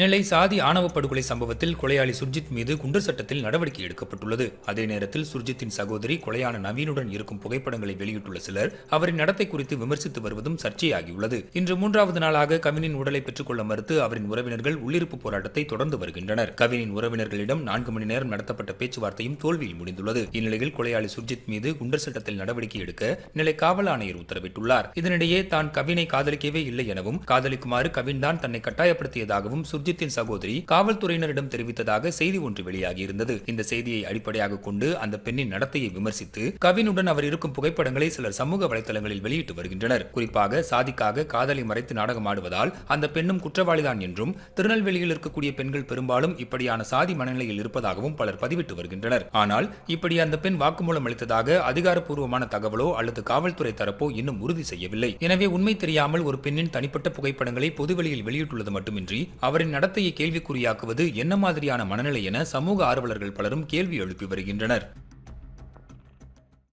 நெல்லை சாதி ஆணவ படுகொலை சம்பவத்தில் கொலையாளி சுர்ஜித் மீது குண்டர் சட்டத்தில் நடவடிக்கை எடுக்கப்பட்டுள்ளது. அதே நேரத்தில் சுர்ஜித்தின் சகோதரி கொலையான நவீனுடன் இருக்கும் புகைப்படங்களை வெளியிட்டுள்ள சிலர் அவரின் நடத்தை குறித்து விமர்சித்து வருவதும் சர்ச்சையாகியுள்ளது. இன்று மூன்றாவது நாளாக கவினின் உடலை பெற்றுக்கொள்ள மறுத்து அவரின் உறவினர்கள் உள்ளிருப்பு போராட்டத்தை தொடர்ந்து வருகின்றனர். கவினின் உறவினர்களிடம் நான்கு மணி நேரம் நடத்தப்பட்ட பேச்சுவார்த்தையும் தோல்வியில் முடிந்துள்ளது. இந்நிலையில் கொலையாளி சுர்ஜித் மீது குண்டர் சட்டத்தில் நடவடிக்கை எடுக்க நிலை காவல் ஆணையர் உத்தரவிட்டுள்ளார். இதனிடையே தான் கவினை காதலிக்கவே இல்லை எனவும் காதலிக்குமாறு கவின் தான் தன்னை கட்டாயப்படுத்தியதாகவும் சுர்ஜித்தின் சகோதரி காவல்துறையினரிடம் தெரிவித்ததாக செய்தி ஒன்று வெளியாகியிருந்தது. இந்த செய்தியை அடிப்படையாக கொண்டு அந்த பெண்ணின் நடத்தையை விமர்சித்து கவினுடன் அவர் இருக்கும் புகைப்படங்களை சிலர் சமூக வலைதளங்களில் வெளியிட்டு வருகின்றனர். குறிப்பாக சாதிக்காக காதலை மறைத்து நாடகமாடுவதால் அந்த பெண்ணும் குற்றவாளிதான் என்றும் திருநெல்வேலியில் இருக்கக்கூடிய பெண்கள் பெரும்பாலும் இப்படியான சாதி மனநிலையில் இருப்பதாகவும் பலர் பதிவிட்டு வருகின்றனர். ஆனால் இப்படி அந்த பெண் வாக்குமூலம் அளித்ததாக அதிகாரப்பூர்வமான தகவலோ அல்லது காவல்துறை தரப்போ இன்னும் உறுதி செய்யவில்லை. எனவே உண்மை தெரியாமல் ஒரு பெண்ணின் தனிப்பட்ட புகைப்படங்களை பொதுவெளியில் வெளியிட்டுள்ளது மட்டுமின்றி அவரின் நடத்தையை கேள்விக்குறியாக்குவது என்ன மாதிரியான மனநிலை என சமூக ஆர்வலர்கள் பலரும் கேள்வி எழுப்பி வருகின்றனர்.